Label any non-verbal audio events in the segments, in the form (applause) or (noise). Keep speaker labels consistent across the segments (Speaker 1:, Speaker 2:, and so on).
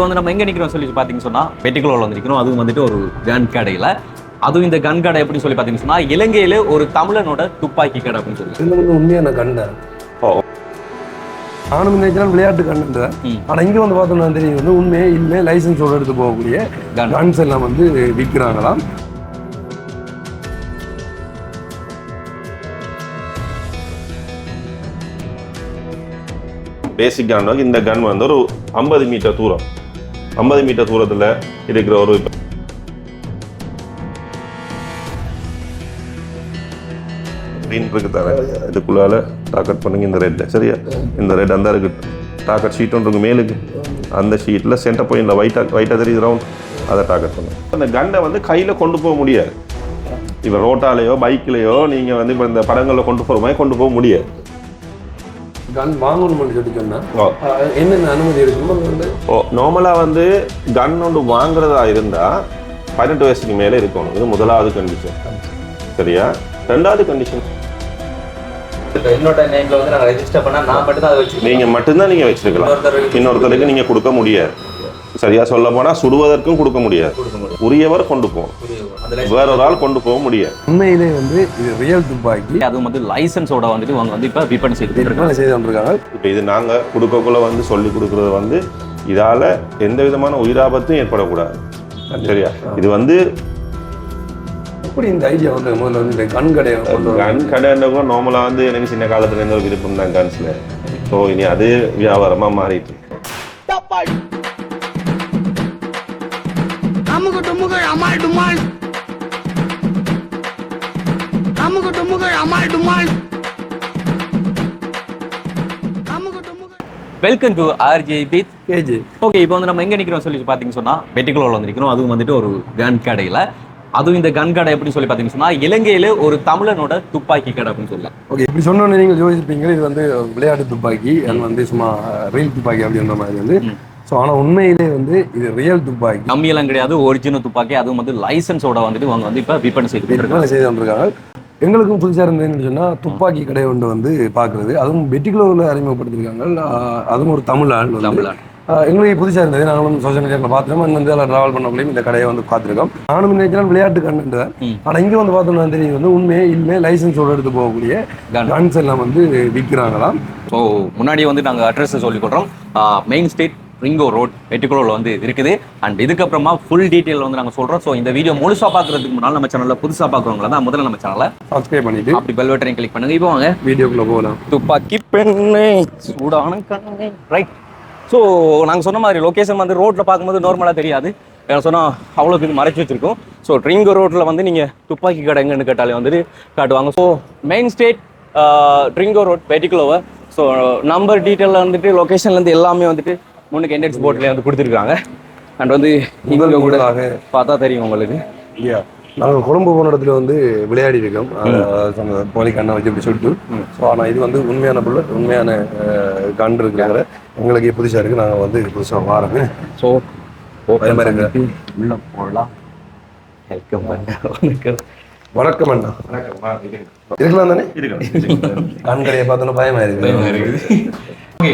Speaker 1: இப்போ வந்து நம்ம எங்க நிக்கிறோம் சொல்லி பார்த்தீங்கன்னு சொன்னா வெட்டிக்குளோவில் வந்து நிக்கிறோம் அதுவும் வந்துட்டு ஒரு கன் கடையில. அதுவும் இந்த கன் கடை எப்படி சொல்லி பார்த்தீங்கன்னு சொன்னா இலங்கையில ஒரு தமிழனோட துப்பாக்கி கடை அப்படின்னு சொல்லி
Speaker 2: இதுல வந்து உண்மையான கண்டேன்.
Speaker 3: ஓ.
Speaker 2: நானும் நினைக்கிறேன் விளையாட்டு கண்டுன்றேன்
Speaker 1: ம்.
Speaker 2: ஆனா இங்க வந்து பார்த்தோம்னா தெரியும் வந்து உண்மையே இல்லை லைசன்ஸோட எடுத்து போகக்கூடிய
Speaker 1: Gun.
Speaker 2: கன்ஸ் எல்லாம் வந்து விற்கிறாங்களாம்
Speaker 3: பேசிக் கன் இந்த கன் வந்து ஒரு ஐம்பது மீட்டர் தூரம். ஐம்பது மீட்டர் தூரத்தில் இருக்கிற ஒரு green இருக்கு தர. இதுக்குள்ளால டாக்கெட் பண்ணுங்க இந்த ரெட் சரியா? இந்த ரெட் அந்த இருக்கு. டாக்கெட் ஷீட் ஒன்று இருக்கு மேலுக்கு. அந்த ஷீட்டில் சென்டர் பாயிண்டில் ஒயிட்டாக ஒயிட்டாக தெரியுது ரவுண்ட் அதை டாக்கெட் பண்ணுங்க. அந்த கண்டை வந்து கையில் கொண்டு போக முடியாது. இப்போ ரோட்டாலேயோ பைக்லேயோ நீங்கள் வந்து இப்போ இந்த படங்களில் கொண்டு போகிற மாதிரி கொண்டு போக முடியாது.
Speaker 2: கன் வாங்கணும்னு சொல்லி சொன்னா
Speaker 3: ஓ.
Speaker 2: ஆஹ் என்னென்ன அனுமதி இருக்குமோ வந்து
Speaker 3: ஓ நார்மலாக வந்து கன் ஒன்று வாங்குறதா இருந்தால் பதினெட்டு வயசுக்கு மேலே இருக்கணும். இது முதலாவது கண்டிஷன் சரியா? ரெண்டாவது கண்டிஷன்
Speaker 1: என்னோட நேம்ல வந்து நான் ரெஜிஸ்டர் பண்ணா நான் மட்டும் தான் அதை வச்சு
Speaker 3: நீங்கள் மட்டும்தான் நீங்கள் வச்சிருக்கலாம்.
Speaker 1: இன்னொருத்தருக்கு
Speaker 3: இன்னொருத்தருக்கு நீங்கள் கொடுக்க முடியாது. சரியா சொல்ல போனால் சுடுவதற்கும் கொடுக்க முடியாது. உரியவர் கொண்டு போகணும் வேற ஒரு ஆள் கொண்டு போக முடியாது.
Speaker 2: உண்மையிலே வந்து இது ரியல் துப்பாக்கி
Speaker 1: அதுவும் வந்து லைசன்ஸோட வந்துட்டு அவங்க வந்து இப்போ விற்பனை செய்து
Speaker 2: செய்து கொண்டிருக்காங்க.
Speaker 3: இப்போ இது நாங்கள் கொடுக்கக்குள்ள வந்து சொல்லி கொடுக்குறது வந்து இதால் எந்த விதமான உயிராபத்தும் ஏற்படக்கூடாது. சரியா? இது வந்து
Speaker 2: எப்படி இந்த ஐடியா வந்து முதல்ல வந்து இந்த கண் வர-
Speaker 3: கன் கடைன்றவங்க நார்மலாக வந்து எனக்கு சின்ன காலத்துல இருந்து ஒரு விருப்பம் தான் கன்ஸில் ஸோ இனி அது வியாபாரமாக மாறிட்டு.
Speaker 4: அமால் டுமால் அமுகு டுமுகள் அமால் டுமால் அமுகு டுமுகள்
Speaker 1: வெல்கம் டு ஆர்ஜே பீத்
Speaker 2: கேஜி
Speaker 1: ஓகே இப்போ வந்து நம்ம எங்க நிக்கிறோம் சொல்லி பார்த்தீங்கன்னு சொன்னா வெட்டிக்குளோவில் வந்து நிக்கிறோம் அதுவும் வந்துட்டு ஒரு கன் கடையில. அதுவும் இந்த கன் கடை எப்படி சொல்லி பார்த்தீங்கன்னு சொன்னா இலங்கையில ஒரு தமிழனோட துப்பாக்கி கடை அப்படின்னு சொல்லலாம்
Speaker 2: ஓகே இப்படி சொன்னோன்னே நீங்கள் யோசிப்பீங்க இது வந்து விளையாட்டு துப்பாக்கி. அது வந்து சும்மா ரியல் துப்பாக்கி அப்படின்ற மாதிரி வந்து. ஸோ ஆனால் உண்மையிலே வந்து இது ரியல் துப்பாக்கி.
Speaker 1: கம்மியெல்லாம் கிடையாது ஒரிஜினல் துப்பாக்கி. அதுவும் வந்து லைசன்ஸோட வந்துட்டு அவங்க வந்து இப்போ விற்பனை செய்து
Speaker 2: விற்பனை செய்து கொண்டிருக்காங்க எங்களுக்கும் புதுசாக இருந்ததுன்னு சொன்னால் துப்பாக்கி கடை ஒன்று வந்து பார்க்குறது அதுவும் வெட்டிக்குளோவில் அறிமுகப்படுத்திருக்காங்க அதுவும் ஒரு தமிழ் ஆள்.
Speaker 1: தமிழ் ஆள்.
Speaker 2: எங்களுக்கு புதுசாக இருந்தது. நாங்களும் சோஷியல் மீடியாவில் பார்த்துருக்கோம் அங்கே வந்து எல்லாம் ட்ராவல் பண்ணக்குள்ளேயும் இந்த கடையை வந்து பார்த்துருக்கோம். நானும் நினைக்கிறேன் விளையாட்டு
Speaker 1: ம்.
Speaker 2: ஆனால் இங்கே வந்து பார்த்தோம்னா தெரியும் வந்து உண்மையே இல்லை லைசன்ஸோட எடுத்து போகக்கூடிய. கன்ஸ் எல்லாம் வந்து விற்கிறாங்களாம்.
Speaker 1: ஸோ முன்னாடி வந்து நாங்கள் அட்ரஸ் சொல்லி கொடுறோம் மெயின் ஸ்ட்ரீட் ரிங்கோ ரோட் வெட்டிக்குளோவில் வந்து இருக்குது. அண்ட் இதுக்கப்புறமா ஃபுல் டீட்டெயில் வந்து நாங்கள் சொல்கிறோம் ஸோ இந்த வீடியோ முழுசாக பார்க்கறதுக்கு முன்னால் நம்ம சேனலில் புதுசாக பார்க்குறவங்கள தான் முதல்ல நம்ம சேனலை
Speaker 2: சப்ஸ்கிரைப் பண்ணிட்டு
Speaker 1: அப்படி பெல் பட்டனை கிளிக் பண்ணுங்க. இப்போ வாங்க.
Speaker 2: வீடியோக்குள்ளே போகலாம்.
Speaker 1: துப்பாக்கி பெண்ணே சூடான கண்ணே. ரைட் ஸோ நாங்கள் சொன்ன மாதிரி லொக்கேஷன் வந்து ரோட்டில் பார்க்கும்போது நார்மலாக தெரியாது. ஏன்னா சொன்னால் அவ்வளோக்கு இது மறைச்சி வச்சிருக்கோம். ஸோ ட்ரிங்கோ ரோட்டில் வந்து நீங்கள் துப்பாக்கி கடை எங்கன்னு கேட்டாலே வந்துட்டு காட்டுவாங்க. So main state Trinco road வெட்டிக்குலோவை so number டீட்டெயிலில் வந்துட்டு லொக்கேஷன்லேருந்து எல்லாமே வந்துட்டு முன்னுக்கு என்டெக்ஸ் போர்ட்லேயே வந்து கொடுத்துருக்காங்க. அண்ட் வந்து இங்கே கூட பார்த்தா தெரியும் உங்களுக்கு.
Speaker 2: இல்லையா நாங்கள் கொழும்பு போன இடத்துல வந்து விளையாடி இருக்கோம். போலி கண்ணை வச்சு இப்படி சுட்டு ஸோ ஆனால் இது வந்து உண்மையான புல்லட் உண்மையான கன் இருக்கிறாங்க எங்களுக்கு புதுசாக இருக்குது நாங்கள் வந்து புதுசாக வாரங்க.
Speaker 1: ஸோ
Speaker 2: பயமா இருக்கு.
Speaker 1: உள்ள போடலாம் வெல்கம் பண்ண
Speaker 2: வணக்கம் அண்ணா. இருக்கலாம் தானே? கண் கடையை பார்த்தோன்னா பயமா இருக்கு.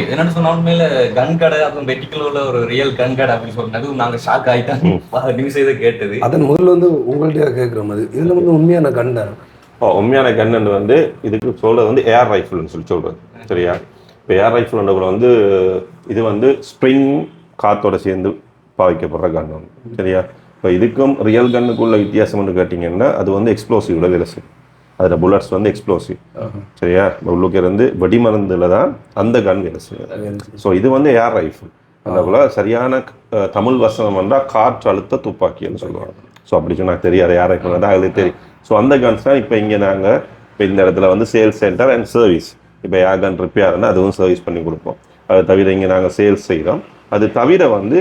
Speaker 1: என்னன்னு சொன்னா உண்மையில கன் கடை அதுவும் வெட்டிக்குள்ள ஒரு ரியல் கன் கடை அப்படின்னு சொன்னது நாங்க ஷாக் ஆயிட்டோம். நியூஸ் (laughs) இதை கேட்டது.
Speaker 2: அதன் முதல்ல வந்து உங்கள்கிட்ட கேட்குற மாதிரி இதில் வந்து உண்மையான கன் தான்
Speaker 3: இப்போ உண்மையான கன்னு வந்து இதுக்கு சொல்றது வந்து ஏர் ரைஃபிள்னு சொல்லி சொல்றது சரியா? இப்போ ஏர் ரைஃபிள்ன்றவங்க வந்து இது வந்து ஸ்ப்ரிங் காத்தோட சேர்ந்து பாவிக்கப்படுற கன் ஒன்று சரியா? இப்போ இதுக்கும் ரியல் கன்னுக்குள்ள வித்தியாசம்னு கேட்டிங்கன்னா அது வந்து எக்ஸ்ப்ளோசிவோட வேலை செய்யும் அதில் புல்லட்ஸ் வந்து எக்ஸ்ப்ளோசிவ் சரியா? உள்ளுக்கு இருந்து வெடிமருந்துல தான் அந்த கன் வேலை செய்யும் ஸோ இது வந்து ஏர் ரைஃபிள் அதனால சரியான தமிழ் வசனம் வந்தால் காற்று அழுத்த துப்பாக்கின்னு சொல்லுவாங்க. ஸோ அப்படி சொன்னா தெரியாது. ஏர் ரைஃபிள் தான் அதுக்கு தெரியும் ஸோ அந்த கன்ஸ் தான் இப்போ இங்கே நாங்கள் இப்போ இந்த இடத்துல வந்து சேல்ஸ் சென்டர் அண்ட் சர்வீஸ் இப்போ ஏர் கன் ரிப்பேர்னா அதுவும் சர்வீஸ் பண்ணி கொடுப்போம். அது தவிர இங்கே நாங்கள் சேல்ஸ் செய்கிறோம் அது தவிர வந்து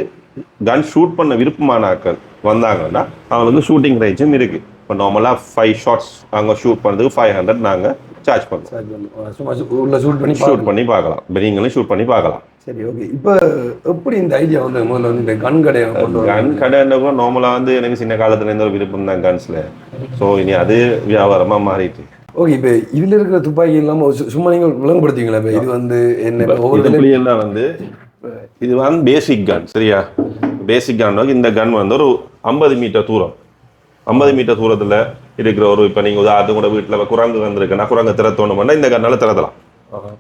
Speaker 3: கன் ஷூட் பண்ண விருப்பமான ஆட்கள் வந்தாங்கன்னா அவங்களுக்கு ஷூட்டிங் ரேஞ்சும் இருக்குது இப்போ நார்மலாக ஃபைவ் ஷாட்ஸ் அவங்க ஷூட் பண்ணுறதுக்கு ஃபைவ் ஹண்ட்ரட் நாங்கள் சார்ஜ் பண்ணுறோம்
Speaker 2: உள்ள ஷூட் பண்ணி
Speaker 3: ஷூட் பண்ணி பார்க்கலாம். இப்போ நீங்களும் ஷூட் பண்ணி பார்க்கலாம்.
Speaker 2: சரி ஓகே இப்போ எப்படி இந்த ஐடியா வந்து முதல்ல வந்து இந்த கன் வர
Speaker 3: கன் கடைன்ற கூட நார்மலாக வந்து எனக்கு சின்ன காலத்துல இருந்து ஒரு விருப்பம் தான் கன்ஸில் ஸோ இனி அது வியாபாரமாக மாறிட்டு.
Speaker 2: ஓகே இப்போ இதுல இருக்கிற துப்பாக்கி இல்லாம சு- சும்மா நீங்க விளங்குபடுத்தீங்களா இப்போ இது வந்து என்ன ஒவ்வொரு
Speaker 3: எல்லாம் வந்து இது வந்து பேசிக் கன் சரியா? பேசிக் கன் இந்த கன் வந்து ஒரு ஐம்பது மீட்டர் தூரம். ஐம்பது மீட்டர் தூரத்தில் இருக்கிற ஒரு இப்போ நீங்கள் உதாரணத்துக்கு கூட வீட்டில் குரங்கு வந்திருக்குன்னா குரங்கு திறத்தோணும்னா இந்த கண்ணால் திறத்தலாம்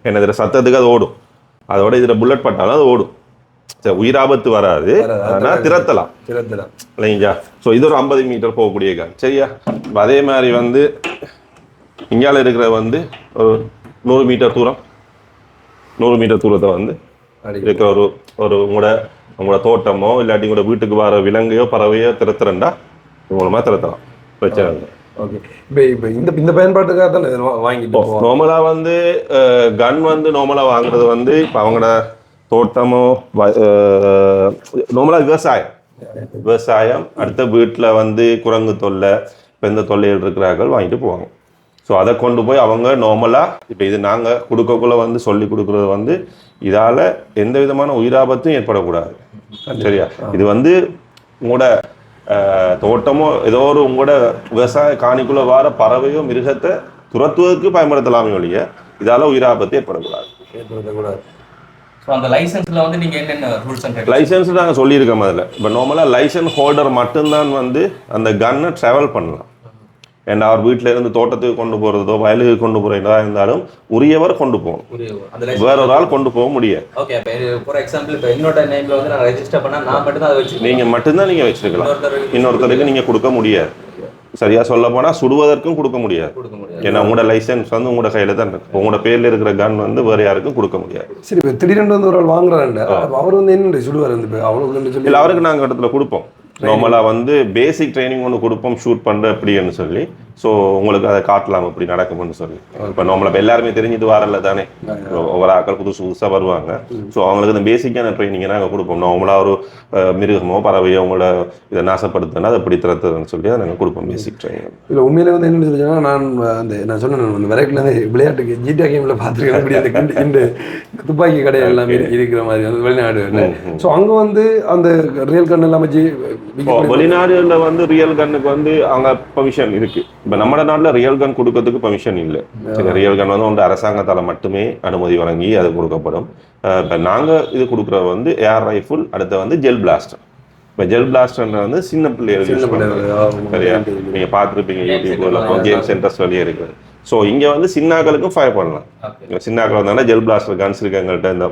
Speaker 3: என்ன இதில் சத்தத்துக்கு அது ஓடும். அதோட இதில் புல்லட் பட்டாலும் அது ஓடும். சரி உயிராபத்து வராது. ஆனால் திறத்தலாம்.
Speaker 2: சிறந்தலாம்
Speaker 3: இல்லைங்களா? ஸோ இது ஒரு ஐம்பது மீட்டர் போகக்கூடிய கன் சரியா? அதே மாதிரி வந்து இங்கால இருக்கிற வந்து ஒரு நூறு மீட்டர் தூரம். நூறு மீட்டர் தூரத்தை வந்து இருக்கிற ஒரு ஒரு உங்களோட உங்களோட தோட்டமோ இல்லாட்டி உங்களோட வீட்டுக்கு வர விலங்கையோ பறவையோ திறத்துறண்டா மூலமாக திறத்தலாம் பிரச்சனை இல்லை
Speaker 2: ஓகே. இப்போ இப்போ இந்த இந்த பயன்பாட்டுக்காக தான் இதை வாங்கிட்டு போவோம்
Speaker 3: நார்மலா வந்து கன் வந்து நார்மலா வாங்குறது வந்து இப்போ அவங்களோட தோட்டமோ நார்மலா விவசாயம். விவசாயம் அடுத்த வீட்டில் வந்து குரங்கு தொல்லை இப்போ எந்த தொல்லைகள் இருக்கிறார்கள் வாங்கிட்டு போவாங்க. ஸோ அதை கொண்டு போய் அவங்க நார்மலாக இப்போ இது நாங்கள் கொடுக்கக்குள்ள வந்து சொல்லி கொடுக்குறது வந்து இதால் எந்த விதமான உயிராபத்தும் ஏற்படக்கூடாது. சரியா? இது வந்து உங்களோட தோட்டமோ ஏதோ ஒரு உங்களோட விவசாய காணிக்குள்ள வர பறவையோ மிருகத்தை துரத்துவதற்கு பயன்படுத்தலாமே ஒழிய இதால உயிராபத்து ஏற்படக்கூடாது
Speaker 2: ஏற்படுத்தக்கூடாது
Speaker 1: ஸோ அந்த லைசன்ஸ்ல வந்து நீங்க என்னென்ன ரூல்ஸ் அண்ட்
Speaker 3: லைசன்ஸ் நாங்கள் சொல்லியிருக்கோம் அதில். இப்போ நார்மலாக லைசன்ஸ் ஹோல்டர் மட்டும்தான் வந்து அந்த கன்னை ட்ராவல் பண்ணலாம். ஏன்னா அவர் வீட்டில இருந்து தோட்டத்துக்கு கொண்டு போகிறதோ வயலுக்கு கொண்டு போகிறதா இருந்தாலும் உரியவர் கொண்டு போகணும்.
Speaker 1: அந்த
Speaker 3: வேற ஒரு ஆள் கொண்டு போக முடியாது.
Speaker 1: ஓகே ஃபார் எக்ஸாம்பிள் இப்போ என்னோட நேம்ல வந்து நான் ரெஜிஸ்டர் பண்ணா நான் மட்டும் தான் அதை வச்சு
Speaker 3: நீங்கள் மட்டும்தான் நீங்கள் வச்சிருக்கலாம்.
Speaker 1: இன்னொருத்தருக்கு
Speaker 3: இன்னொருத்தருக்கு நீங்கள் கொடுக்க முடியாது. சரியா சொல்ல போனால் சுடுவதற்கும் கொடுக்க முடியாது. ஏன்னா உங்களோட லைசன்ஸ் வந்து உங்களோட கையில தான் இருக்கு. உங்களோட பேர்ல இருக்கிற கன் வந்து வேற யாருக்கும் கொடுக்க முடியாது.
Speaker 2: சரி இப்போ திடீரென்று வந்து ஒரு ஆள் வாங்குறாருண்டா அப்ப அவர் வந்து என்ன சுடுவார்? வந்து
Speaker 3: இல்ல அவருக்கு நாங்க இடத்துல கொடுப்போம். நார்மலாக வந்து பேசிக் ட்ரைனிங் ஒன்று கொடுப்போம் ஷூட் பண்ணுற அப்படின்னு சொல்லி. ஸோ உங்களுக்கு அதை காட்டலாம் அப்படி நடக்கும்னு சொல்லி. இப்போ இப்போ எல்லாருமே தெரிஞ்சுட்டு வரல தானே. ஒவ்வொரு ஆட்கள் புதுசு புதுசா வருவாங்க. ஸோ அவங்களுக்கு இந்த பேசிக்கான ட்ரைனிங்கை நாங்கள் கொடுப்போம். நார்மலா ஒரு மிருகமோ பறவையோ உங்களோட இதை நாசப்படுத்துனா அதை எப்படி திறத்துறதுன்னு சொல்லி அதை நாங்கள் கொடுப்போம் பேசிக் ட்ரைனிங்
Speaker 2: இல்லை உண்மையிலே வந்து என்ன சொல்லுச்சுன்னா நான் அந்த நான் சொன்னேன் அந்த விரைக்கில் வந்து விளையாட்டுக்கு ஜிடிஆ கேமில் பார்த்துருக்கேன். அப்படி அந்த கண்டு இந்த துப்பாக்கி கடை எல்லாமே இருக்கிற மாதிரி வந்து வெளிநாடு ஸோ அங்கே வந்து அந்த ரியல் கன் எல்லாம் வச்சு
Speaker 3: வெளிநாடுல வந்து ரியல் கன்னுக்கு வந்து அங்க பெர்மிஷன் இருக்கு. இப்போ நம்ம நாட்டுல ரியல் கன் கொடுக்கறதுக்கு பெர்மிஷன் இல்லை. சரி ரியல் கன் வந்து ஒன்று அரசாங்கத்தால மட்டுமே அனுமதி வழங்கி அது கொடுக்கப்படும். இப்ப நாங்க இது கொடுக்குறது வந்து ஏர் ரைஃபிள் அடுத்து வந்து ஜெல் பிளாஸ்டர் இப்போ ஜெல் பிளாஸ்டர் வந்து சின்ன.
Speaker 2: பிள்ளைகள்,
Speaker 3: சரியா?
Speaker 2: ஆமா.
Speaker 3: நீங்க பார்த்துருப்பீங்க யூடியூப்ல கேம் சென்டர்ஸ் வெளியே இருக்குது. ஸோ இங்க வந்து சின்னாக்களுக்கும் ஃபயர் பண்ணலாம். சின்னாக்கள் வந்தாங்கன்னா ஜெல் பிளாஸ்டர் கன்ஸ் இருக்கு எங்கள்கிட்ட இந்த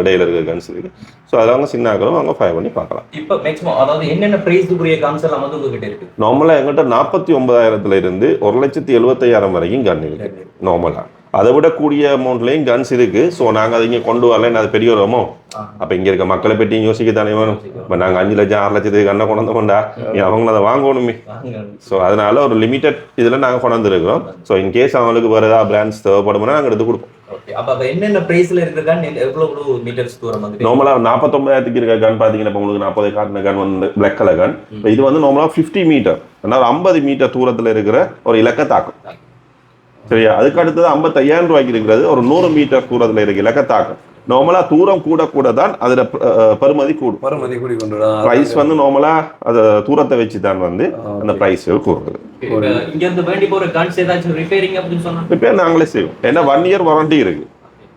Speaker 3: இடையில இருக்க கன்ஸ் இருக்கு. ஸோ அதில் அவங்க சின்னாக்களும் அவங்க ஃபயர் பண்ணி பார்க்கலாம்.
Speaker 1: இப்போ மேக்ஸிமம் அதாவது என்னென்ன பிரைஸ்க்குரிய காம்ஸ் எல்லாம் வந்து உங்ககிட்ட இருக்கு?
Speaker 3: நார்மலாக எங்கிட்ட நாற்பத்தி ஒன்பதாயிரத்துல இருந்து ஒரு லட்சத்தி எழுபத்தையாயிரம் வரைக்கும் கன் இருக்கு. நார்மலாக அதை விட கூடிய அமௌண்ட்லேயும் கன்ஸ் இருக்கு. ஸோ நாங்கள் அதை இங்கே கொண்டு வரல. அது பெரிய ஒரு அமௌண்ட் அப்போ இங்கே இருக்க மக்களை பற்றி யோசிக்க தானே வேணும். இப்போ நாங்கள் அஞ்சு லட்சம் ஆறு லட்சத்துக்கு கண்ணை கொண்டு வந்து கொண்டா நீ அவங்கள அதை வாங்கணுமே. ஸோ அதனால ஒரு லிமிட்டட் இதில் நாங்கள் கொண்டு வந்துருக்கிறோம். ஸோ இன்கேஸ் அவங்களுக்கு வேறு ஏதாவது பிராண்ட்ஸ் தேவைப்படும்னா நாங்கள் எடுத்து கொடுப்போம். நார்மலாக நாற்பத்தொம்பதாயிரத்துக்கு இருக்க கன் பார்த்தீங்கன்னா இப்போ உங்களுக்கு நாற்பது காட்டின கன் வந்து பிளாக் கலர் கன் இது வந்து நார்மலாக ஃபிஃப்டி மீட்டர் ஐம்பது மீட்டர் தூரத்தில் இருக்கிற ஒரு இலக்கை தாக்கும். சரியா? அதுக்கு அடுத்தது ஐம்பத்தையாயிரம் ரூபாய்க்கு இருக்கிறது ஒரு நூறு மீட்டர் தூரத்தில் இருக்க இலக்கை தாக்கும் நார்மலாக தூரம் கூட கூட தான் அதில் பெருமதி கூடும்.
Speaker 2: பரமதி கூடி கொண்டு.
Speaker 3: ப்ரைஸ் வந்து நார்மலாக அதை தூரத்தை வச்சு தான் வந்து அந்த கூறுறது
Speaker 1: இப்ப இங்க இருந்து வேண்டி போற கன்ஸ் ஏதாச்சும் ரிப்பேரிங் அப்படின்னு சொன்னா?
Speaker 3: ரிப்பேர் நாங்களே செய்வோம். ஏன்னா ஒன் இயர் வாரண்டி இருக்கு.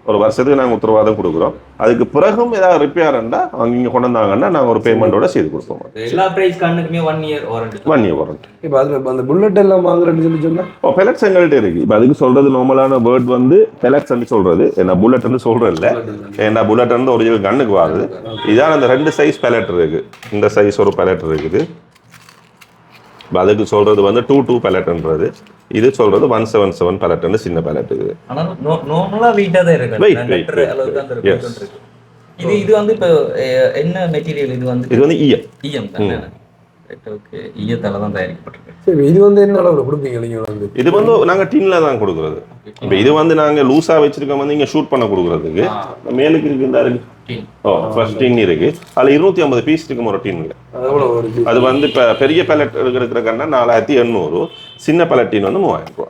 Speaker 3: ஒரு வருஷத்துக்கு நாங்கள் உத்தரவாதம் கொடுக்குறோம். அதுக்கு பிறகும் ஏதாவது ரிப்பேர் இருந்தால் அவங்க இங்கே கொண்டு வந்தாங்கன்னா நாங்கள் ஒரு பேமெண்ட்டோட செய்து கொடுப்போம்.
Speaker 1: எல்லா price கண்ணுக்குமே one year warranty
Speaker 3: one year warranty
Speaker 2: இப்போ அதில் அந்த புல்லட் எல்லாம் வாங்குறேன்னு சொல்லி சொன்னா?
Speaker 3: ஓ பெலட்ஸ் எங்கள்கிட்ட இருக்கு. இப்போ அதுக்கு சொல்றது நார்மலான வேர்ட் வந்து பெலட்ஸ் சொல்றது. ஏன்னா புல்லட் வந்து சொல்றது. இல்லை ஏன்னா புல்லட் வந்து ஒரிஜினல் கண்ணுக்கு வருது இதான் அந்த ரெண்டு சைஸ் பெலட் இருக்கு. இந்த சைஸ் ஒரு பெலட் இருக்குது. அதுக்கு சொல்றது வந்து டூ டூ பெலட்ன்றது இது சொல்றது ஒன் செவன் செவன் பெலட்னு சின்ன பெலட்
Speaker 1: ஆனா நார்மலா வெயிட்டா தான் இருக்கு. இது இது வந்து இப்போ என்ன மெட்டீரியல் இது வந்து?
Speaker 3: இது வந்து இஎம்
Speaker 1: இஎம் ஓகே ஈயத்தால தான் தயாரிக்கப்பட்டிருக்கு.
Speaker 2: சரி இது வந்து என்ன அளவில் கொடுப்பீங்க? நீங்கள் வந்து
Speaker 3: இது வந்து நாங்க டின்ல தான் கொடுக்குறது. இப்போ இது வந்து நாங்க லூஸா வச்சிருக்கோம் வந்து இங்க ஷூட் பண்ண கொடுக்குறதுக்கு. மேலுக்கு இருக்கு இந்த இருக்கு. ஓ ஃபர்ஸ்ட் டின் இருக்கு. அதுல இருநூத்தி ஐம்பது பீஸ் இருக்கும் ஒரு டின்ல
Speaker 2: அது
Speaker 3: வந்து இப்போ பெரிய பேலட் இருக்கிற கண்ணா நாலாயிரத்தி எண்ணூறு. சின்ன பேலட் டின் வந்து மூவாயிரம் ரூபா.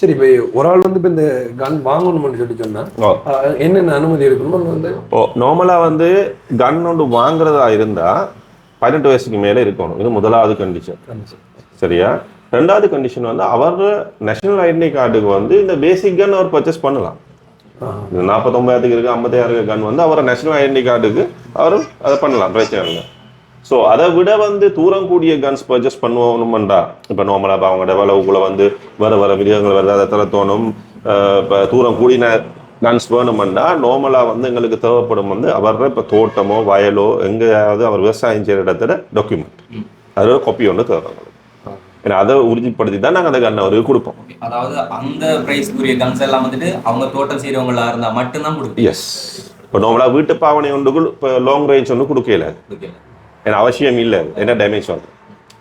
Speaker 2: சரி இப்போ ஒரு ஆள் வந்து இப்போ இந்த கன் வாங்கணும்னு சொல்லி சொன்னா என்னென்ன அனுமதி எடுக்கணும் அது வந்து
Speaker 3: ஓ நார்மலாக வந்து கன் ஒன்று வாங்குறதா இருந்தா பதினெட்டு வயசுக்கு மேலே இருக்கணும். இது முதலாவது கண்டிஷன் சரியா? ரெண்டாவது கண்டிஷன் வந்து அவர் நேஷனல் ஐடென்டி கார்டுக்கு வந்து இந்த பேசிக் கன் அவர் பர்ச்சேஸ் பண்ணலாம். இந்த நாற்பத்தொம்பதாயிரத்துக்கு இருக்கு ஐம்பத்தாயிரம் கன் வந்து அவர் நேஷனல் ஐடென்டி கார்டுக்கு அவர் அதை பண்ணலாம் பிரச்சனை இல்லை ஸோ அதை விட வந்து தூரம் கூடிய கன்ஸ் பர்ச்சேஸ் பண்ணுவோம்னுமெண்டா இப்போ நார்மலாக இப்போ அவங்களோட வளவுக்குள்ள வந்து வர வர மிருகங்கள் வருது அதை தரத்தோணும் இப்போ தூரம் கூடின கன்ஸ் வேணுமெண்டா நார்மலாக வந்து எங்களுக்கு தேவைப்படும் வந்து அவர இப்போ தோட்டமோ வயலோ எங்கேயாவது அவர் விவசாயம் செய்கிற இடத்துல டாக்குமெண்ட் அதோட காப்பி ஒன்று தேவை எங்களுக்கு. ஏன்னா அதை உறுதிப்படுத்தி தான் நாங்கள் அந்த கன் அவருக்கு கொடுப்போம்
Speaker 1: அதாவது அந்த பிரைஸ்க்குரிய கன்ஸ் எல்லாம் வந்துட்டு அவங்க தோட்டம் செய்யறவங்களா இருந்தா மட்டும்தான் கொடுப்பீங்க
Speaker 3: எஸ் இப்போ நார்மலாக வீட்டு பாவனை ஒன்றுக்குள் இப்போ லாங் ரேஞ்ச் ஒன்று கொடுக்கல. ஏன்னா அவசியம் இல்லை. என்ன டேமேஜ் வந்து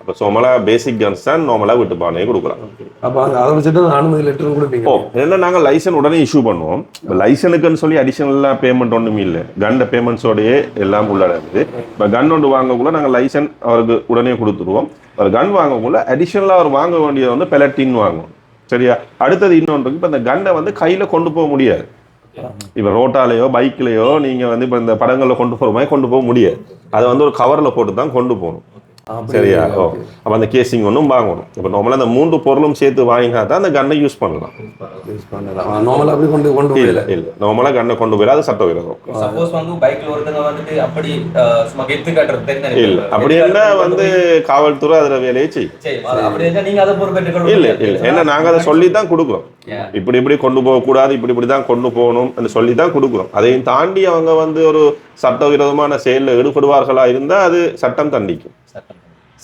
Speaker 3: அப்போ நார்மலாக பேசிக் கன்ஸ் தான் நார்மலாக வீட்டு பாவனையை கொடுக்கலாம்
Speaker 2: அப்போ அந்த அதை வச்சுட்டு அனுமதி லெட்டரும் கொடுப்பீங்க.
Speaker 3: ஓ என்ன நாங்கள் லைசன் உடனே இஷ்யூ பண்ணுவோம். இப்போ லைசனுக்குன்னு சொல்லி அடிஷனலாக பேமெண்ட் ஒன்றும் இல்லை. கண்ட பேமெண்ட்ஸோடயே எல்லாம் உள்ளடங்குது. இப்போ கன் ஒன்று வாங்கக்குள்ள நாங்கள் லைசன் அவருக்கு உடனே கொடுத்துருவோம். ஒரு கன் வாங்கக்குள்ள அடிஷனலாக அவர் வாங்க வேண்டியது வந்து பெலட்டின் வாங்குவோம். சரியா? அடுத்தது இன்னொன்று இப்போ இந்த கன்னை வந்து கையில் கொண்டு போக முடியாது. இப்போ ரோட்டாலேயோ பைக்லேயோ நீங்கள் வந்து இப்போ இந்த படங்களில் கொண்டு போகிற மாதிரி கொண்டு போக முடியாது. அதை வந்து ஒரு கவரில் போட்டு தான் கொண்டு போகணும். சரியா? ஓ அப்போ அந்த கேசிங் ஒன்றும் வாங்கணும். இப்போ நார்மலாக அந்த மூன்று பொருளும் சேர்த்து வாங்கினா தான் அந்த கன்னை யூஸ் பண்ணலாம்.
Speaker 2: யூஸ் பண்ணலாம். நார்மலாக அப்படி கொண்டு கொண்டு போயிடல.
Speaker 3: இல்ல. இல்ல நார்மலா கண்ணை கொண்டு போயிட அது சட்ட விரோதம்.
Speaker 1: சப்போஸ் வந்து பைக்ல ஒருத்தங்க வந்துட்டு அப்படி சும்மா கெத்து காட்டுறது
Speaker 3: இல்ல. அப்படி என்ன வந்து காவல்துறை அதுல வேலையை செய்யும். இல்ல இல்ல. ஏன்னா நாங்க அதை சொல்லி தான் கொடுக்குறோம். இப்படி இப்படி கொண்டு போக கூடாது இப்படி இப்படி தான் கொண்டு போகணும் சொல்லி தான் கொடுக்குறோம். அதையும் தாண்டி அவங்க வந்து ஒரு சட்டவிரோதமான செயலில் ஈடுபடுவார்களா இருந்தா அது சட்டம் தண்டிக்கும்.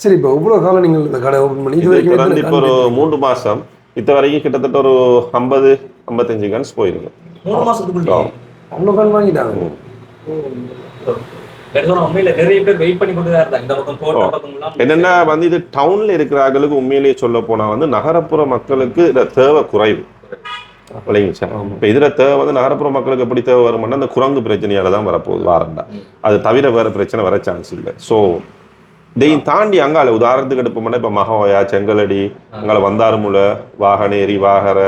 Speaker 2: சரி இப்போ எவ்வளோ காலம் நீங்கள் இந்த கடை ஓப்பன் பண்ணி இது எத்தனை
Speaker 3: இப்போ ஒரு மூன்று மாசம் இத்த வரைக்கும் கிட்டத்தட்ட ஒரு ஐம்பது ஐம்பத்தஞ்சு கன்ஸ் போயிருக்கு
Speaker 1: மூணு மாசத்துக்குள்ள
Speaker 2: அவ்வளோ கன் வாங்கிட்டாங்க.
Speaker 3: என்னன்னா வந்து இது டவுன்ல இருக்கிறவங்களுக்கு உண்மையிலேயே சொல்ல போனா வந்து நகரப்புற மக்களுக்கு இந்த தேவை குறைவு. இப்போ இதுல தேவை வந்து நகரப்புற மக்களுக்கு எப்படி தேவை வருமானா அந்த குரங்கு பிரச்சனையால தான் வரப்போகுது வாரண்டா. அது தவிர வேற பிரச்சனை வர சான்ஸ் இல்லை. ஸோ இதையும் தாண்டி அங்கால உதாரணத்துக்கு எடுப்போம்னா இப்போ மகோயா செங்கலடி அங்கால வந்தாறுமுலை வாகனேரி வாகர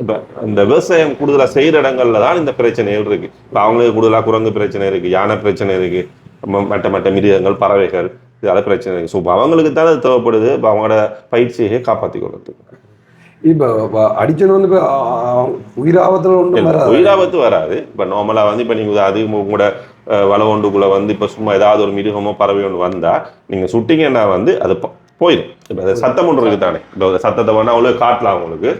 Speaker 3: இப்போ இந்த விவசாயம் கூடுதலாக செய்கிற இடங்கள்ல தான் இந்த பிரச்சனைகள் இருக்கு. இப்போ அவங்களுக்கு கூடுதலாக குரங்கு பிரச்சனை இருக்கு யானை பிரச்சனை இருக்கு ம- மற்ற மற்ற மிருகங்கள் பறவைகள் இதால பிரச்சனை இருக்கு. ஸோ அவங்களுக்கு தான் அது தேவைப்படுது. இப்போ அவங்களோட பயிற்சியை காப்பாற்றி கொள்றதுக்கு.
Speaker 2: இப்போ அடிச்சது வந்து இப்போ உயிர் ஆபத்தில் ஒன்றும் வராது.
Speaker 3: உயிராபத்து வராது. இப்போ நார்மலாக வந்து இப்போ நீங்கள் அது உங்களோட ஒன்றுக்குள்ள வந்து இப்போ சும்மா ஏதாவது ஒரு மிருகமோ பறவை ஒன்று வந்தா நீங்க சுட்டிங்கன்னா வந்து அது போயிடும் இப்போ அது சத்தம் ஒன்று இருக்கு தானே. இப்போ சத்தத்தை வேணா அவ்வளோ காட்டலாம் உங்களுக்கு.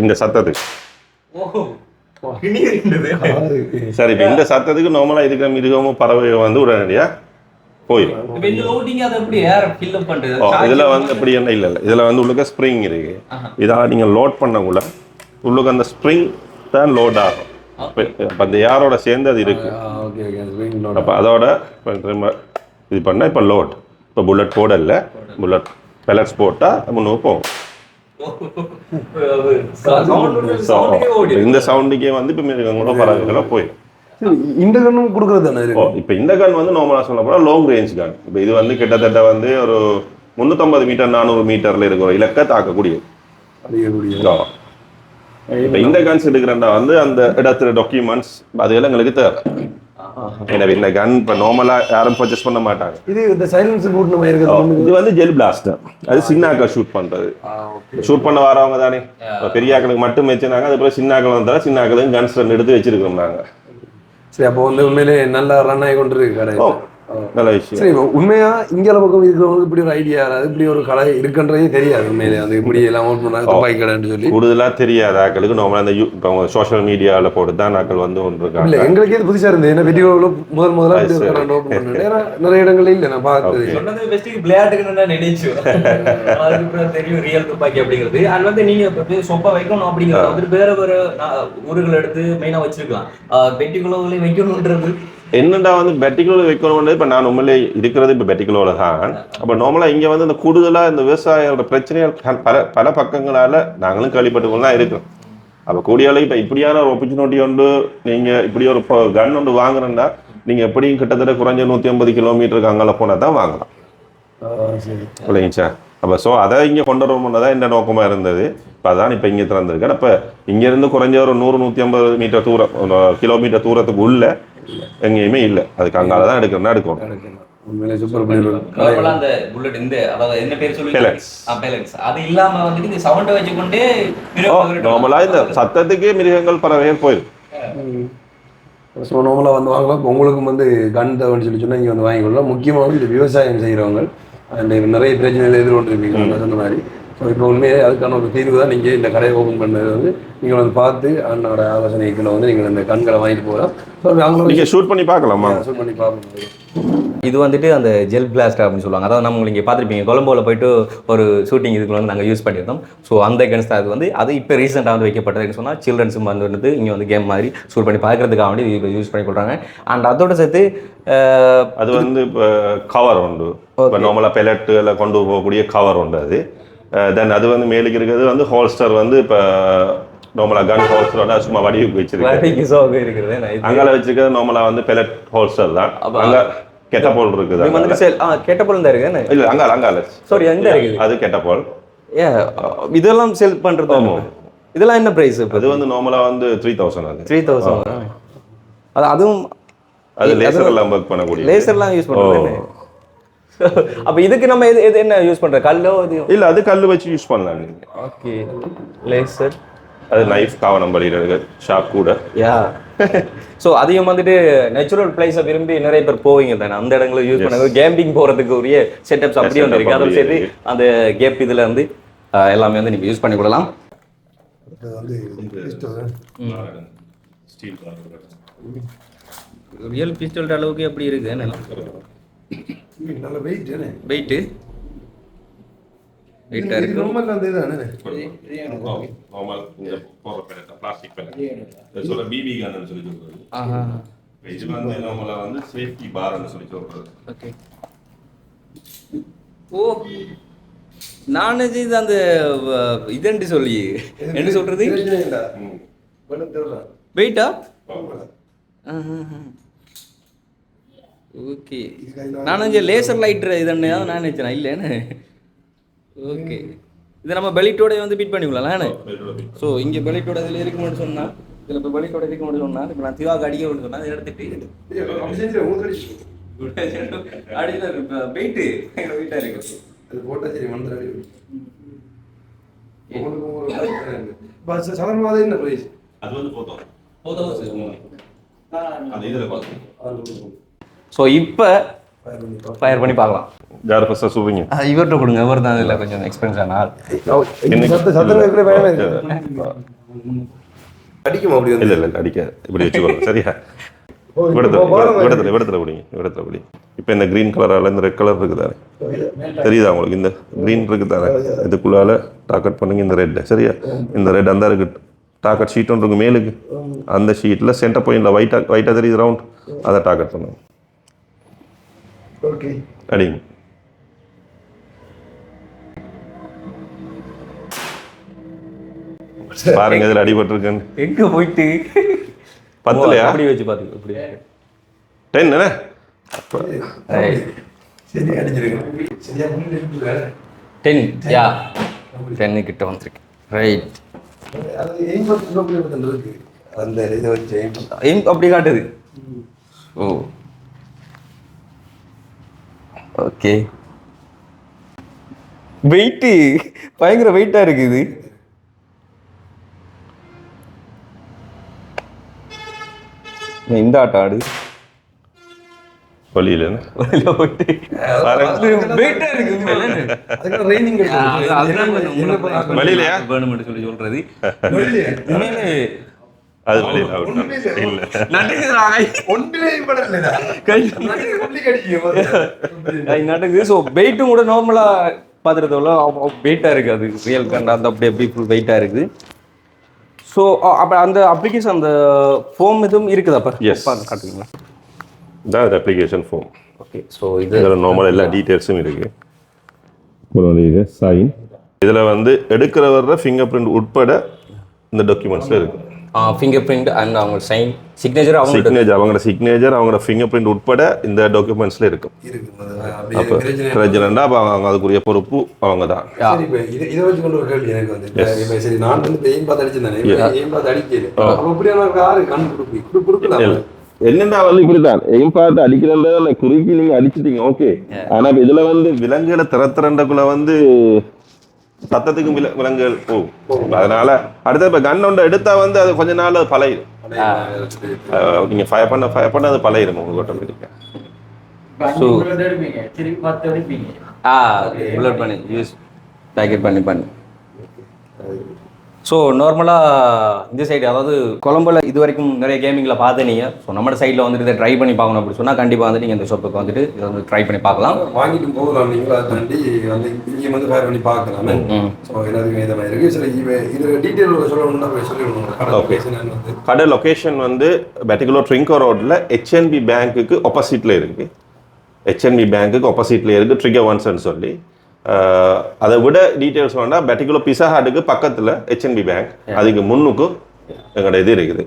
Speaker 3: இந்த சத்தத்துக்கு. சரி இப்போ இந்த சத்தத்துக்கு நார்மலாக இருக்கிற மிருகமோ பறவையோ வந்து உடனடியா போயிடும்
Speaker 1: இப்ப இந்த லோடிங் அதை எப்படி ஏர் ஃபில் அப் பண்றது?
Speaker 3: ஓ, இதுல வந்து அப்படி என்ன இல்லை இல்லை. இதுல வந்து உள்ளுக்க ஸ்ப்ரிங் இருக்கு. இதால நீங்க லோட் பண்ணக்குள்ள உள்ளுக்கு அந்த ஸ்ப்ரிங் தான் லோட் ஆகும். அப்ப அப்ப அந்த யாரோட சேர்ந்து அது இருக்கு.
Speaker 2: ஓகே ஓகே
Speaker 3: அப்ப அதோட இப்ப இது பண்ணா இப்ப லோட் இப்ப புல்லட் போடல. புல்லட் பெலட்ஸ் போட்டா முன்னுக்கு போகும் இப்ப இந்த சவுண்டுக்கே வந்து இப்ப மிருகங்களோட பறவைகளோ போயிடும்
Speaker 2: இந்த கண்ணும் கொடுக்குறது தானே
Speaker 3: இப்போ இந்த கன் வந்து நார்மலாக சொல்ல போனால் லாங் ரேஞ்ச் கன் இப்போ இது வந்து கிட்டத்தட்ட வந்து ஒரு முந்நூற்றம்பது மீட்டர் நானூறு மீட்டர்ல இருக்கிற இலக்கை தாக்கக்கூடியது.
Speaker 2: அடிக்கக்கூடிய
Speaker 3: இப்போ இந்த கன்ஸ் எடுக்கிறேன்னா வந்து அந்த இடத்துல டாக்குமெண்ட்ஸ் அதுகள் எங்களுக்கு தேவை. எனவே இந்த கன் இப்போ நார்மலாக யாரும் பர்ச்சேஸ் பண்ண மாட்டாங்க.
Speaker 2: இது இந்த சைலன்ஸ் போட்டு நம்ம இருக்கிறது
Speaker 3: இது வந்து ஜெல் பிளாஸ்டர் அது சின்னாக்கள் ஷூட் பண்றது. ஷூட் பண்ண வரவங்க தானே. பெரிய ஆக்களுக்கு மட்டும் வச்சுனாங்க அதுக்கப்புறம் சின்ன ஆக்கள் வந்தாலும் சின்ன ஆக்களுக்கு கன்ஸ் ரெண்டு எடுத்து வச்சிருக்கோம் நாங்க.
Speaker 2: சரி அப்போ வந்து உண்மையிலே நல்லா ரன் ஆகி கொண்டு இருக்கு கடை
Speaker 3: நல்ல விஷயம்.
Speaker 2: சரி இப்போ உண்மையா இங்கே பக்கம் இருக்கிறவங்களுக்கு இப்படி ஒரு ஐடியா வராது? இப்படி ஒரு கடை இருக்குன்றதே தெரியாது உண்மையிலே. வந்து இப்படி எல்லாம் ஓட் பண்ணாங்க துப்பாக்கி கடைன்னு சொல்லி.
Speaker 3: கூடுதலா தெரியாத ஆக்களுக்கு. நார்மலா இந்த யூ- இப்போ சோஷியல் மீடியால போட்டு தான் ஆக்கள் வந்து ஒன்று
Speaker 2: இல்ல
Speaker 3: இருக்காங்க
Speaker 2: எங்களுக்கே இது புதுசா இருந்தது? ஏன்னா வீடியோவில் முதல் ஓப்பன் பண்ணேன் ஏன்னா நிறைய இடங்கள்ல இல்லை நான் பார்த்தது.
Speaker 3: Okay.
Speaker 1: சொன்னது பெஸ்ட் விளையாட்டுக்கு நான் நினைச்சு. அதுக்கப்புறம் தெரியும் ரியல் துப்பாக்கி அப்படிங்கிறது. அது வந்து நீங்க இப்ப சொப்பா வைக்கணும் அப்படிங்கிறது வந்துட்டு வேற வேற ஊர்கள் எடுத்து மெயினா வச்சிருக்கலாம். பெட்டிக்குள்ளே வைக்கணும்ன்றது
Speaker 3: என்னடா வந்து பெட்டிக்குலர் வைக்கணும்னு இப்போ நான் உண்மையிலே இருக்கிறது இப்போ பெட்டிக்குலோட தான். அப்போ நார்மலாக இங்கே வந்து இந்த கூடுதலாக இந்த விவசாயியோட பிரச்சனைகள் பல பல பக்கங்களால நாங்களும் கேள்விப்பட்டு கொண்டு தான் இருக்கிறோம் அப்போ கூடியால இப்போ இப்படியான ஒரு ஆப்பர்ச்சுனிட்டி ஒன்று நீங்கள் இப்படி ஒரு கன் ஒன்று வாங்குறேன்னா நீங்கள் எப்படியும் கிட்டத்தட்ட குறைஞ்ச நூற்றி ஐம்பது கிலோமீட்டருக்கு அங்கே போனால் தான் வாங்கலாம். இல்லைங்க சார். அப்போ ஸோ அதை இங்கே கொண்டு வரணும்னு தான் இந்த நோக்கமாக இருந்தது. இப்போ அதான் இப்போ இங்கே திறந்துருக்கேன். அப்போ இங்கேருந்து குறைஞ்ச ஒரு நூறு நூற்றி ஐம்பது மீட்டர் தூரம் கிலோமீட்டர் தூரத்துக்கு உள்ள எங்கேயுமே இல்லை. அதுக்கு அங்கால தான் எடுக்கணும்னா எடுக்கணும்.
Speaker 2: உண்மையிலே சூப்பர்
Speaker 1: நார்மலா அந்த புல்லட் இந்த அதாவது என்ன பேர் சொல்லி
Speaker 3: Pellets.
Speaker 1: பேலன்ஸ் அது இல்லாம வந்துட்டு இந்த சவுண்டை வச்சுக்கொண்டே
Speaker 3: நார்மலாக இந்த சத்தத்துக்கே மிருகங்கள் பறவைகள் போயிடும்.
Speaker 2: ஸோ நார்மலாக வந்து வாங்கலாம். இப்போ உங்களுக்கும் வந்து கன் தேவைன்னு சொல்லி சொன்னால் இங்கே வந்து வாங்கிக்கொள்ளலாம் முக்கியமாக வந்து இந்த விவசாயம் செய்கிறவங்க அந்த நிறைய பிரச்சனைகள் எதிர்கொண்டிருப்பீங்க. சொன்ன மாதிரி. ஸோ இப்போ உண்மையே அதுக்கான ஒரு தீர்வு தான் நீங்கள் இந்த கடையை ஓப்பன் பண்ணது வந்து நீங்கள் வந்து பார்த்து அண்ணோட ஆலோசனைகளை வந்து நீங்கள் இந்த கண்களை வாங்கிட்டு போகலாம். ஸோ அவங்களும்
Speaker 3: நீங்க ஷூட் பண்ணி பார்க்கலாமா?
Speaker 2: ஷூட் பண்ணி பார்ப்போம்
Speaker 1: இது வந்துட்டு அந்த ஜெல் பிளாஸ்டர் அப்படின்னு சொல்லுவாங்க. அதாவது நம்ம இங்கே பார்த்துருப்பீங்க கொலம்போவில் போயிட்டு ஒரு ஷூட்டிங் இதுக்கு வந்து நாங்கள் யூஸ் பண்ணியிருந்தோம். ஸோ அந்த கன்ஸ் அது வந்து அது இப்போ ரீசெண்டாக வந்து வைக்கப்பட்டதுன்னு சொன்னால் சில்ட்ரன்ஸும் வந்து வந்து இங்கே வந்து கேம் மாதிரி ஷூட் பண்ணி பார்க்கறதுக்காக வேண்டி இது யூஸ் பண்ணி கொடுறாங்க அண்ட் அதோட சேர்த்து
Speaker 3: அது வந்து இப்போ கவர் உண்டு. இப்போ நார்மலாக பெலட்டுகளை கொண்டு போகக்கூடிய கவர் உண்டு அது. தென் அது வந்து மேலுக்கு இருக்கிறது வந்து ஹோல்ஸ்டர் வந்து இப்போ நார்மலாக கன் ஹோல்ஸ்டரோட சும்மா வடிவுக்கு வச்சிருக்கு.
Speaker 1: இருக்கிறது
Speaker 3: அங்கால வச்சிருக்கிறது நார்மலாக வந்து பெலட் ஹோல்ஸ்டர் தான். அங்க கெட்டபோல் இருக்குது
Speaker 1: இது வந்து
Speaker 3: அங்கால.
Speaker 1: செல் ஆ கெட்ட பொருள் தான் இருக்குது
Speaker 3: இல்ல அங்கால அங்கால.
Speaker 1: சாரி எங்க இருக்குது?
Speaker 3: அது கெட்டபோல்
Speaker 1: ஏ இதெல்லாம் செல் பண்ணுறது
Speaker 3: ஆமா.
Speaker 1: இதெல்லாம் என்ன ப்ரைஸ் இப்போ?
Speaker 3: அது வந்து நார்மலாக வந்து த்ரீ தௌசண்ட் அது.
Speaker 1: த்ரீ தௌசண்ட் அது அதுவும்
Speaker 3: அது லேசர் எல்லாம் ஒர்க் பண்ணக்கூடிய
Speaker 1: லேசர்லாம் யூஸ் பண்ணுறது அப்போ இதுக்கு நம்ம எது எது என்ன யூஸ் பண்ணுறோம் கல்லோ இது
Speaker 3: இல்ல அது கல் வச்சு யூஸ் பண்ணலாம். நீங்க
Speaker 1: ஓகே லேசர்
Speaker 3: அது நைஃப் காவனம் படிக்கிறது ஷார்ப் கூட.
Speaker 1: யா ஸோ அதையும் வந்துட்டு நேச்சுரல் பிளேஸை விரும்பி நிறைய பேர் போவீங்க தானே? அந்த இடங்களை யூஸ் பண்ண கேம்பிங் போகிறதுக்கு உரிய செட்டப்ஸ் அப்படியே ஒன்று இருக்கு. அதுவும் சரி அந்த கேப் இதில் அஹ், எல்லாமே வந்து நீங்கள் யூஸ் பண்ணி
Speaker 2: வந்து
Speaker 1: ரியல் பிஸ்டல் அளவுக்கு எப்படி இருக்கு
Speaker 2: நல்ல வெயிட்
Speaker 1: இருக்கு.
Speaker 2: ரொம்ப அந்த இதானே
Speaker 3: நார்மல் இந்த போற பெலட் பிளாஸ்டிக் பெலட் சொல்ல பிபி கன்னு சொல்லி சொல்றது
Speaker 1: ஆஹா.
Speaker 3: இது வந்து நார்மலா வந்து சேஃப்டி பார்னு சொல்லி சொல்றது
Speaker 1: ஓகே ஓ நான் இது அந்த இதென்று சொல்லி. என்ன சொல்றது? வெயிட்டா ஓகே நான் இங்கே லேசர் லைட்ரு இதுன்னு தான் நான் நினச்சேன். இல்லைன்னு. ஓகே இது நம்ம பெலிட்டோட வந்து பிட் பண்ணிக்கலாம் ஸோ இங்கே பெலிட்டோட இதில் இருக்கு மட்டும் சொன்னால் இதில் இப்போ பெலிட்டோட இருக்கு மட்டும் சொன்னால் இப்போ நான் திவாக்கு அடிக்க மட்டும் சொன்னால் அதை எடுத்துட்டு அடியில் வெயிட்டு வெயிட்டாக இருக்கு.
Speaker 2: அது போட்டா சரி பஸ் சாதாரணமாக என்ன பிரைஸ்
Speaker 3: அது வந்து போதும்
Speaker 1: போதும்
Speaker 3: அந்த இதுல பார்த்தோம்
Speaker 1: ஸோ இப்போ ஃபயர் பண்ணி பார்க்கலாம்.
Speaker 3: யார் ஃபர்ஸ்ட் சொல்றீங்க?
Speaker 1: இவர்கிட்ட கொடுங்க இவர் தான் இதில் கொஞ்சம் எக்ஸ்பென்ஸ் ஆனால்
Speaker 2: அடிக்குமா அப்படி
Speaker 3: இல்ல இல்ல அடிக்காது. இப்படி வச்சுக்கோங்க சரியா? விடத்துல விடத்துல விடத்துல பிடிங்க விடத்துல பிடி இப்போ இந்த கிரீன் கலரால இந்த ரெட் கலர் இருக்குதானே தெரியுதா உங்களுக்கு? இந்த கிரீன் இருக்குதானே இதுக்குள்ளால டாக்கெட் பண்ணுங்க இந்த ரெட் சரியா? இந்த ரெட் அந்த இருக்கு டாக்கெட் ஷீட் ஒன்று இருக்கு மேலுக்கு. அந்த ஷீட்ல சென்டர் பாயிண்ட்ல ஒயிட்டா ஒயிட்டா தெரியுது ரவுண்ட் அதை டாக்கெட் பண்ணுங்க.
Speaker 2: ஓகே
Speaker 3: அடிங்க பாருங்க இதுல அடிபட்டிருக்குன்னு.
Speaker 1: எங்கே போயிட்டு?
Speaker 3: பத்துலையா?
Speaker 1: அப்படி வச்சு பார்த்து இப்படி
Speaker 3: டென் என்ன
Speaker 2: சரி அடிச்சிருக்கேன்.
Speaker 1: டென் யா. டென்னு கிட்ட வந்திருக்கு. ரைட்
Speaker 2: அது அந்த இதை வச்சு
Speaker 1: அப்படி காட்டுது. ஓ. ஓகே வெயிட்டு பயங்கர வெயிட்டாக இருக்குது இந்த ஆட்டம் ஆடு.
Speaker 3: வழியில்
Speaker 1: வெளியில போயிட்டு. வெயிட்டா இருக்கு. அது-
Speaker 3: இல்லை.
Speaker 1: நடுங்குது. ஸோ வெயிட்டும் கூட நார்மலா பார்த்துறதோட வெயிட்டாக இருக்குது. அது ரியல் கண்டா அந்த அப்படி அப்படி ஃபுல் வெயிட்டாக இருக்குது. ஸோ அப்போ அந்த அப்ளிகேஷன் அந்த ஃபோம் இதுவும் இருக்குது அப்போ?
Speaker 3: Yes.
Speaker 1: காட்டுவீங்களா
Speaker 3: இதான் அப்ளிகேஷன் ஃபார்ம்
Speaker 1: ஓகே ஸோ இது
Speaker 3: இதில் நார்மல் எல்லா டீட்டெயில்ஸும் இருக்கு. இது சைன் இதில் வந்து எடுக்கிற வர்ற ஃபிங்கர் பிரிண்ட் உட்பட இந்த டாக்குமெண்ட்ஸில் இருக்கு.
Speaker 1: ஃபிங்கர் பிரிண்ட் அண்ட் அவங்க சைன் சிக்னேச்சர் அவங்க
Speaker 3: சிக்னேச்சர் அவங்களோட சிக்னேச்சர் அவங்களோட ஃபிங்கர் பிரிண்ட் உட்பட இந்த டாக்குமெண்ட்ஸில் இருக்கும். அப்போ
Speaker 2: பிரச்சனை
Speaker 3: பிரச்சனைனா அப்போ அவங்க அதுக்குரிய பொறுப்பு அவங்க தான்
Speaker 2: இதை வச்சு கொண்டு ஒரு கேள்வி எனக்கு வந்து. சரி நான் வந்து aim பார்த்து அடிச்சிருந்தேன். aim பார்த்து அடிக்கல. அப்ப இப்படியான ஒரு ஆறு கண் கொடுப்பி- குடு- கொடுக்கலாமா?
Speaker 3: என்னென்னா வந்து இப்படித்தான்? எய்ம் பார்த்து அடிக்கிறத குறுக்கி நீங்க அடிச்சிட்டீங்க. ஓகே ஆனா இதுல வந்து விலங்குகளை திறத்துறண்டக்குள்ள வந்து சத்தத்துக்கும் வில விலங்குகள் போகும். அதனால அடுத்த இப்ப கன் ஒன்று எடுத்தா வந்து அது கொஞ்ச நாள் அது பழகிடும். அஹ் நீங்க ஃபயர் பண்ண ஃபயர் பண்ண அது பழகிடும் உங்களுக்கு ஆட்டோமேட்டிக்கா
Speaker 5: அடிப்பீங்க
Speaker 1: ஆ புல்லட் பண்ணி யூஸ் பேக்கெட் பண்ணி பண்ணி. ஸோ நார்மலாக இந்த சைடு அதாவது கொழம்புல இது வரைக்கும் நிறைய கேமிங்கில் பார்த்துனீங்க ஸோ நம்ம சைடில் வந்துட்டு இதை ட்ரை பண்ணி பார்க்கணும் அப்படி சொன்னால் கண்டிப்பாக வந்து நீங்கள் இந்த ஷாப்புக்கு வந்துட்டு இதை வந்து ட்ரை பண்ணி பார்க்கலாம்.
Speaker 2: வாங்கிட்டு போகலாம் நீங்களும் அதை தாண்டி வந்து இங்கே வந்து ஃபயர் பண்ணி பார்க்கலாமே. ஸோ எல்லாத்துக்குமே இதை மாதிரி இருக்கு. சரி இவ இது டீட்டெயில் சொல்லணும்னா போய் சொல்லிடணும் கடை என்னன்னு வந்து.
Speaker 3: கடை லொகேஷன் வந்து பெட்டிகுலர் ட்ரிங்கோ ரோட்ல ஹெச்என்பி பேங்க்குக்கு ஆப்போசிட்ல இருக்கு. ஹெச்என்பி பேங்க்குக்கு ஆப்போசிட்ல இருக்கு. ட்ரிகர் ஒன்ஸ்ன்னு சொல்லி. அதை விட டீட்டெயில்ஸ் வேணா பெட்டிகுலர் பிசா ஹாட்டுக்கு பக்கத்துல ஹெச்என்பி பேங்க் அதுக்கு முன்னுக்கு எங்களோட இது இருக்குது.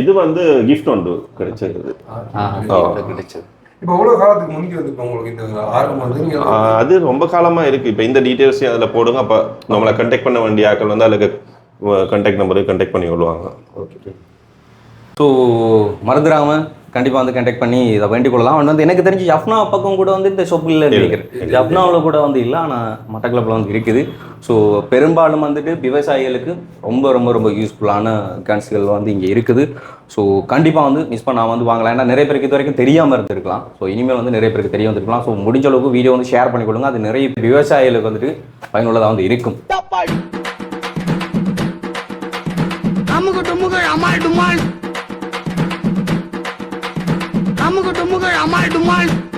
Speaker 2: இது
Speaker 3: வந்து கிஃப்ட் ஒன்று கிடைச்சிருக்குது. அது ரொம்ப காலமா இருக்கு. இப்போ இந்த டீட்டெயில்ஸையும் அதில் போடுங்க. அப்போ நம்மளை கண்டெக்ட் பண்ண வேண்டிய ஆட்கள் வந்து அதுக்கு கண்டெக்ட் நம்பருக்கு கண்டெக்ட் பண்ணி விடுவாங்க
Speaker 1: ஸோ மறந்துடாம கண்டிப்பாக வந்து கான்டாக்ட் பண்ணி இதை வேண்டிக் கொள்ளலாம் அவன் வந்து எனக்கு தெரிஞ்சு ஜப்னா பக்கம் கூட வந்து இந்த ஷாப் இல்லை நினைக்கிறேன் ஜப்னாவில் கூட வந்து இல்லை ஆனால் மட்டக்களப்பில் வந்து இருக்குது. ஸோ பெரும்பாலும் வந்துட்டு விவசாயிகளுக்கு ரொம்ப ரொம்ப ரொம்ப யூஸ்ஃபுல்லான கன்ஸ்கள் வந்து இங்கே இருக்குது. ஸோ கண்டிப்பாக வந்து மிஸ் பண்ணாமல் வந்து வாங்கலாம். ஏன்னா நிறைய பேருக்கு இது வரைக்கும் தெரியாமல் இருந்திருக்கலாம். ஸோ இனிமேல் வந்து நிறைய பேருக்கு தெரிய வந்திருக்கலாம். ஸோ முடிஞ்ச அளவுக்கு வீடியோ வந்து ஷேர் பண்ணி கொடுங்க அது நிறைய விவசாயிகளுக்கு வந்துட்டு பயனுள்ளதாக வந்து இருக்கும்.
Speaker 4: அமுக டுமுக அமால் டுமால். அமுக டுமுக அமால் டுமால்